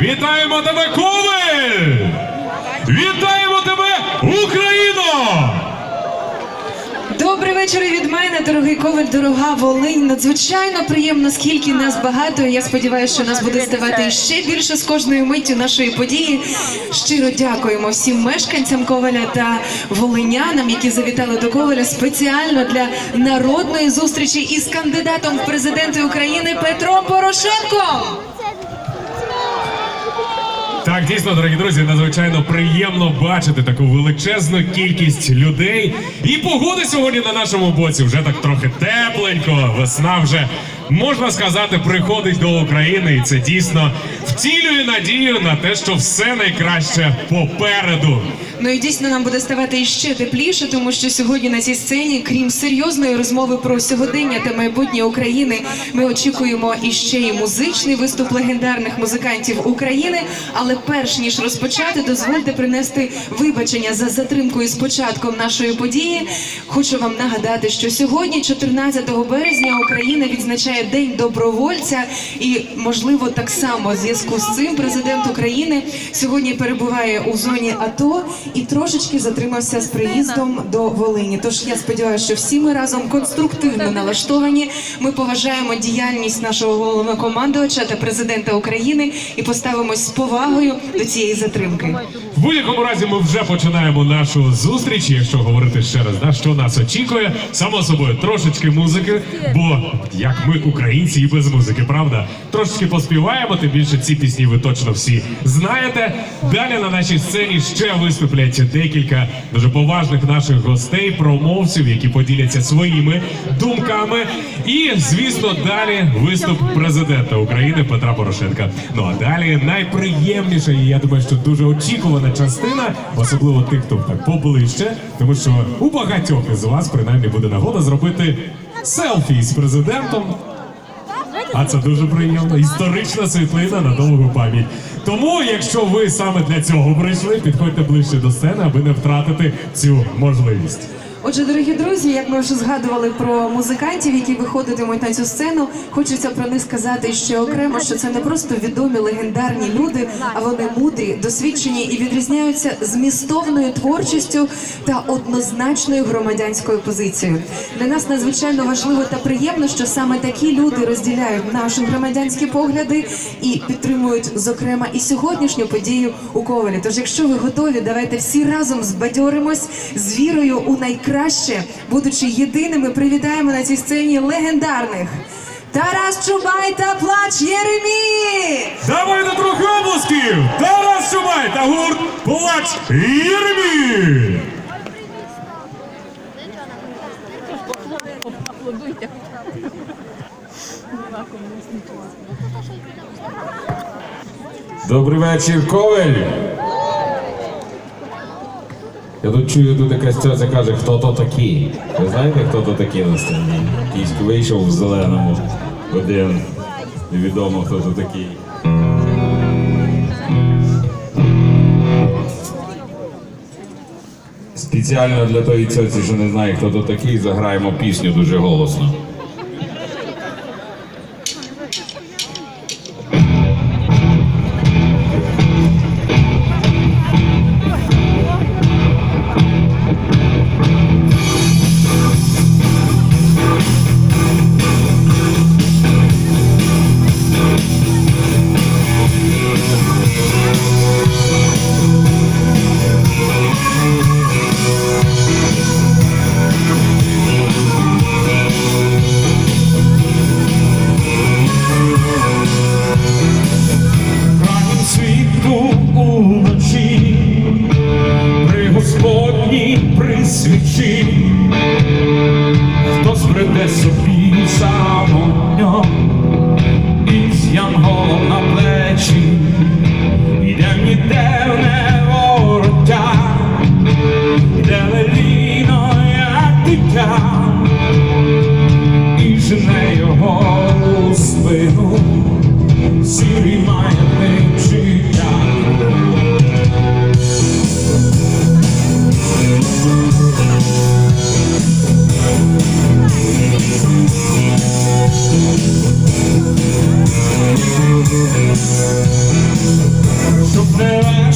Вітаємо тебе, Ковель! Вітаємо тебе, Україно! Добрий вечір від мене, дорогий коваль, дорога Волинь. Надзвичайно приємно, скільки нас багато. Я сподіваюся, що нас буде ставати ще більше з кожною миттю нашої події. Щиро дякуємо всім мешканцям Коваля та волинянам, які завітали до Коваля спеціально для народної зустрічі із кандидатом в президенти України Петром Порошенком. Так, дійсно, дорогі друзі, надзвичайно приємно бачити таку величезну кількість людей. І погода сьогодні на нашому боці вже так трохи тепленько. Весна вже можна сказати приходить до України, і це дійсно втілює надію на те, що все найкраще попереду. Ну і дійсно нам буде ставати іще тепліше, тому що сьогодні на цій сцені, крім серйозної розмови про сьогодення та майбутнє України, ми очікуємо іще і музичний виступ легендарних музикантів України. Але перш ніж розпочати, дозвольте принести вибачення за затримкою з початком нашої події. Хочу вам нагадати, що сьогодні, 14 березня, Україна відзначає День добровольця, і можливо так само в зв'язку з цим президент України сьогодні перебуває у зоні АТО і трошечки затримався з приїздом до Волині. Тож я сподіваюся, що всі ми разом конструктивно налаштовані. Ми поважаємо діяльність нашого головнокомандувача та президента України і поставимось з повагою до цієї затримки. В будь-якому разі ми вже починаємо нашу зустріч. Якщо говорити ще раз, да, що нас очікує, само собою трошечки музики, бо як ми українці і без музики, правда? Трошечки поспіваємо, тим більше ці пісні ви точно всі знаєте. Далі на нашій сцені ще виступлять декілька дуже поважних наших гостей, промовців, які поділяться своїми думками. І звісно, далі виступ президента України Петра Порошенка. Ну а далі найприємніша, і я думаю, що дуже очікувана частина, особливо тих, хто так поближче, тому що у багатьох із вас принаймні буде нагода зробити селфі з президентом. А це дуже приємно. Історична світлина на довгу пам'ять. Тому, якщо ви саме для цього прийшли, підходьте ближче до сцени, аби не втратити цю можливість. Отже, дорогі друзі, як ми вже згадували про музикантів, які виходитимуть на цю сцену, хочеться про них сказати ще окремо, що це не просто відомі легендарні люди, а вони мудрі, досвідчені і відрізняються змістовною творчістю та однозначною громадянською позицією. Для нас надзвичайно важливо та приємно, що саме такі люди розділяють наші громадянські погляди і підтримують, зокрема, і сьогоднішню подію у Ковалі. Тож, якщо ви готові, давайте всі разом збадьоримось з вірою у найкраще, будучи єдиними, привітаємо на цій сцені легендарних. Тарас Чубай та плач Єремі! Давайте трохи обласків! Тарас Чубай та гурт Плач! Аплодуйте. Добрий вечір, Ковель. Я тут чую, тут якась ця каже, хто то такі. Ви знаєте, хто то такі на сцені? Якийсь вийшов в зеленому один. Невідомо, хто то такий. Спеціально для тої цьоці, що не знає, хто то такий, заграємо пісню дуже голосно. Хто збреде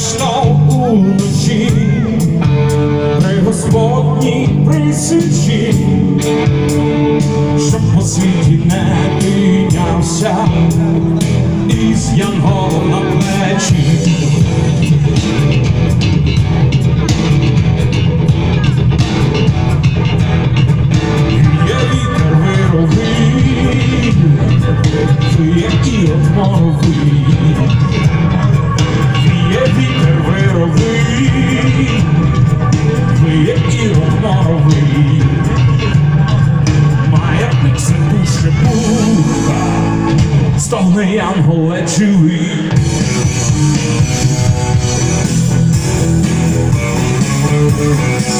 гучно уночі, при Господній присічі, щоб по світі не піднявся. Стогне янгол лечивий. Край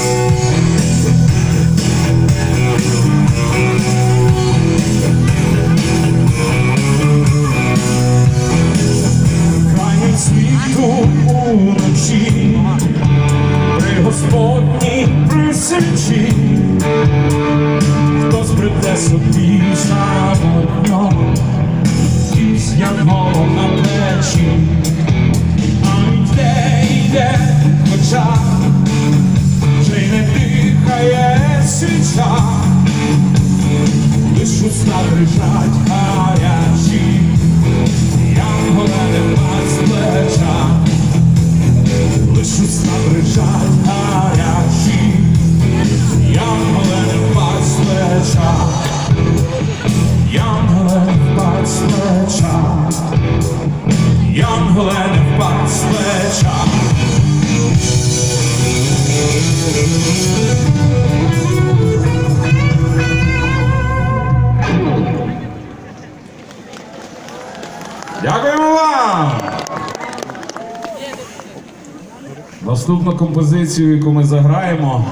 Наступну композицію, яку ми заграємо,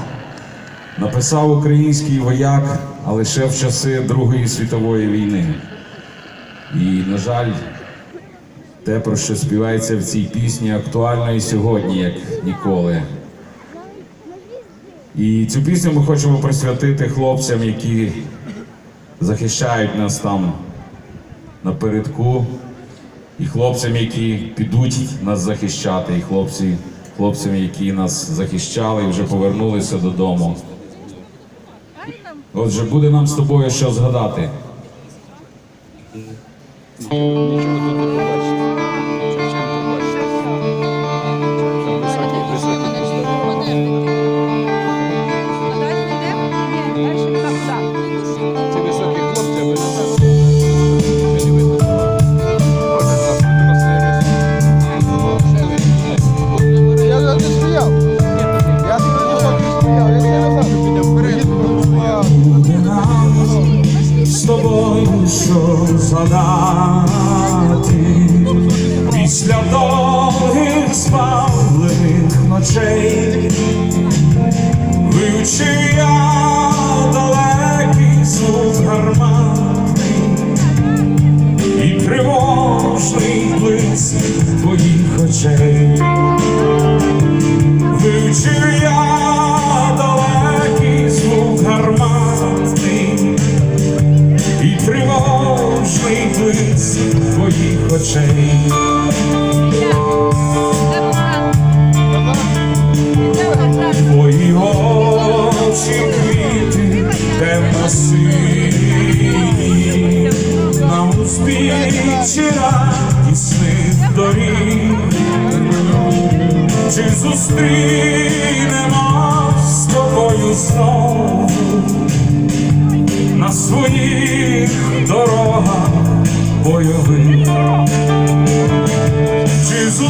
написав український вояк, але ще в часи Другої світової війни. І, на жаль, те, про що співається в цій пісні, актуально і сьогодні, як ніколи. І цю пісню ми хочемо присвятити хлопцям, які захищають нас там напередку, і хлопцям, які підуть нас захищати, і хлопці, хлопцям, які нас захищали і вже повернулися додому. Отже, буде нам з тобою що згадати.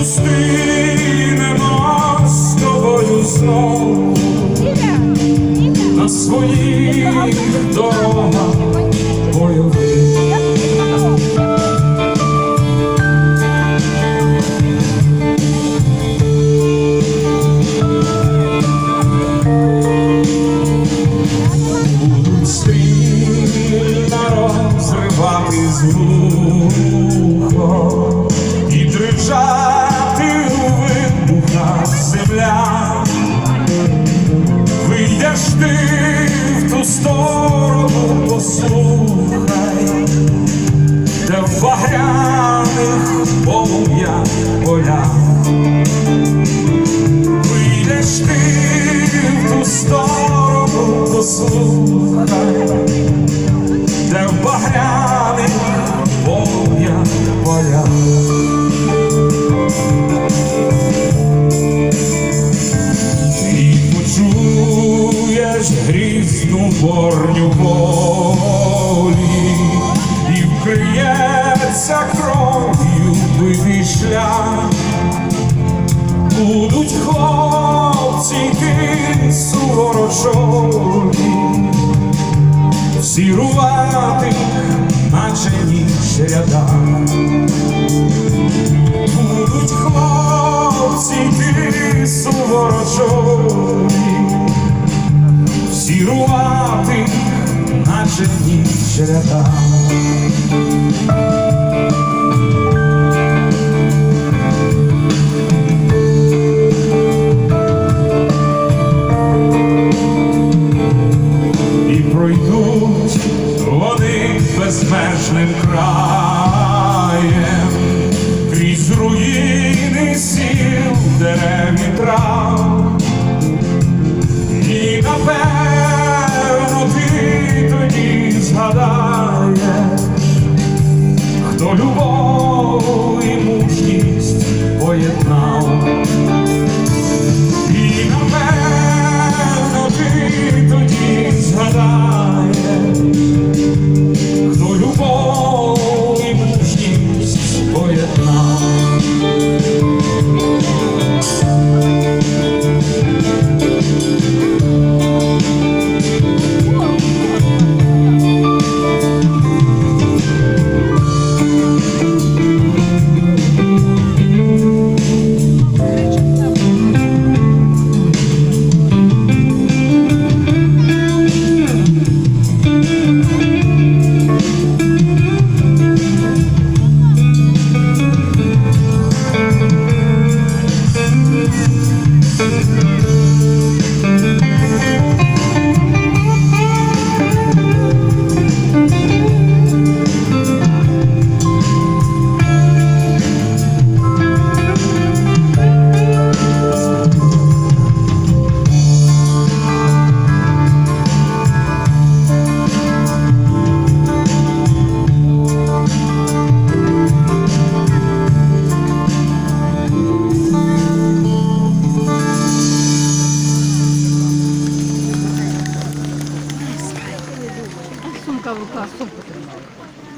Зустрінемо з тобою знову на своїх дорогах Вийдеш ти в ту сторону, послухай, де в багряних полум'я полях, Вийдеш ти в ту сторону, послухай, де в багряних борню полі, і вкриється кров'ю битий шлях. Будуть хлопці йти суворочові, сірувати, наче ніч ряда. Будуть хлопці йти суворочові, сірувати, наче ніч вони безмежним краєм,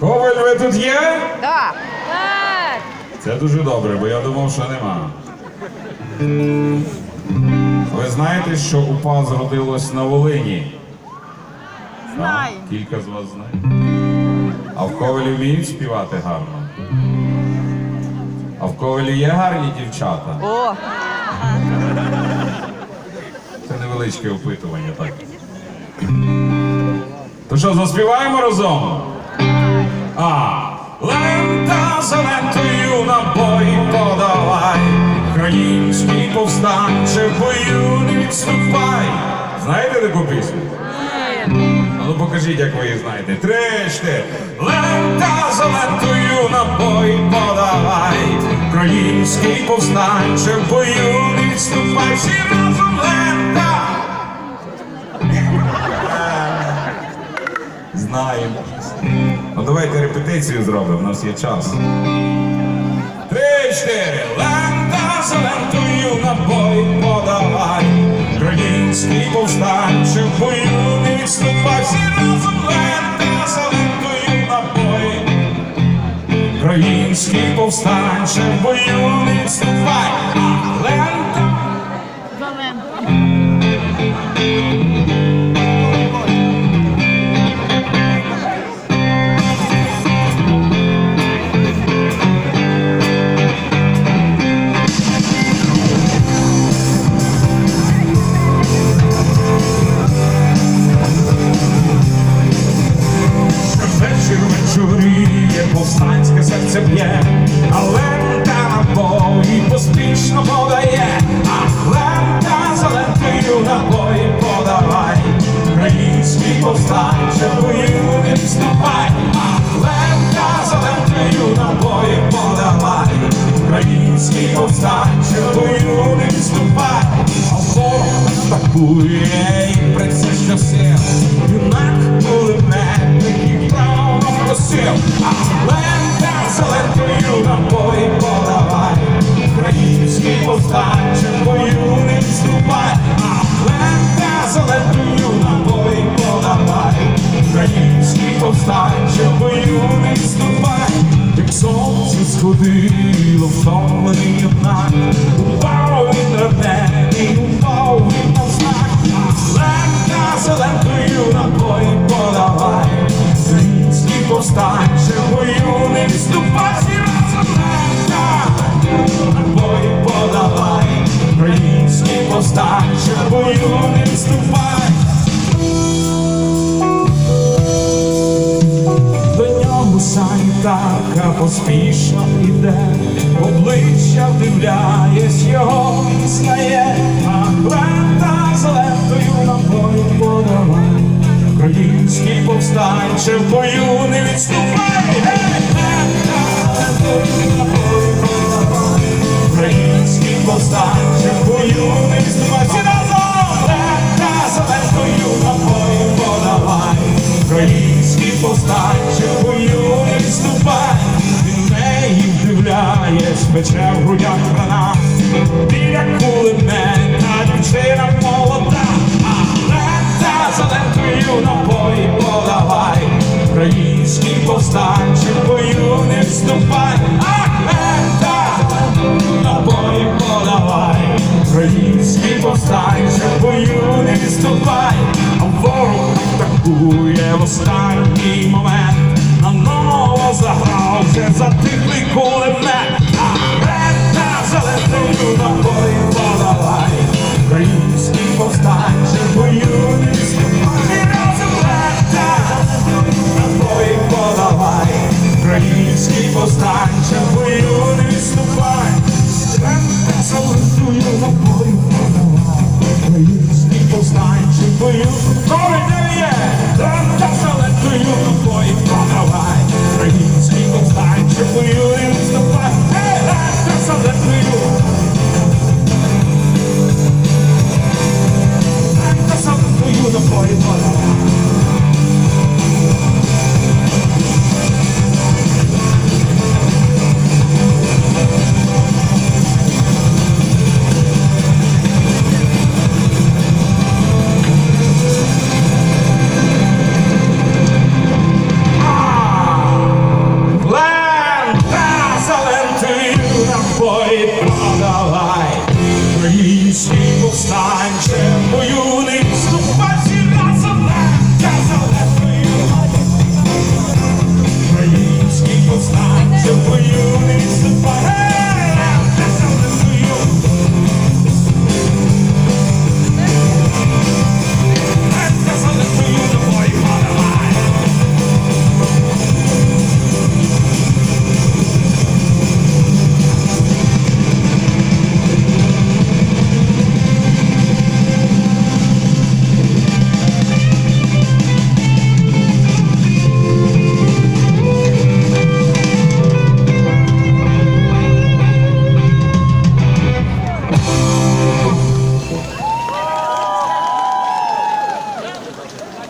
Коваль, ви тут є? Так. Це дуже добре, бо я думав, що нема. Ви знаєте, що УПА зродилось на Волині? Знаю. Так, Кілька з вас знає. А в Ковалі вміють співати гарно? А в Ковалі є гарні дівчата? О, Це невеличке опитування, так. То що, заспіваємо разом? А, лента за лентою на бой подавай, Український повстанче в бою не відступай. Знаєте таку пісню? Ну покажіть, як ви її знаєте. Тричте. Лента за лентою на бой подавай. Український повстанче в бою не відступай. Всі разом Знаємо. Ну давайте репетицію зробимо, у нас є час. Три, чотири. Лента за лентою на бой подавай. Український повстанче в бою не відступай. Всі разом лента за лентою на бой. Український повстанче в бою не відступай. повстанське серце б'є, Алента на бої поспішно подає, а лента за на бої подавай, Український повстанче бою не відступай, а лента за на бої подавай, Український повстанче бою не вступай, а ворог атакує. поспішно іде, обличчя вдивляєсь його і знає, а лента зелентою нам бою подала. Український повстанче в бою не відступай, Український повстанче в бою. Немає спече в грудях рана, біля кулемета дівчина молода, а заленкою на напої подавай, Український повстанчик бою не вступай, а на бої подавай, Український повстанчик бою не вступай, а ворог атакує в останній момент. На ново заграв вже затихлий кулемет. não meu apoio.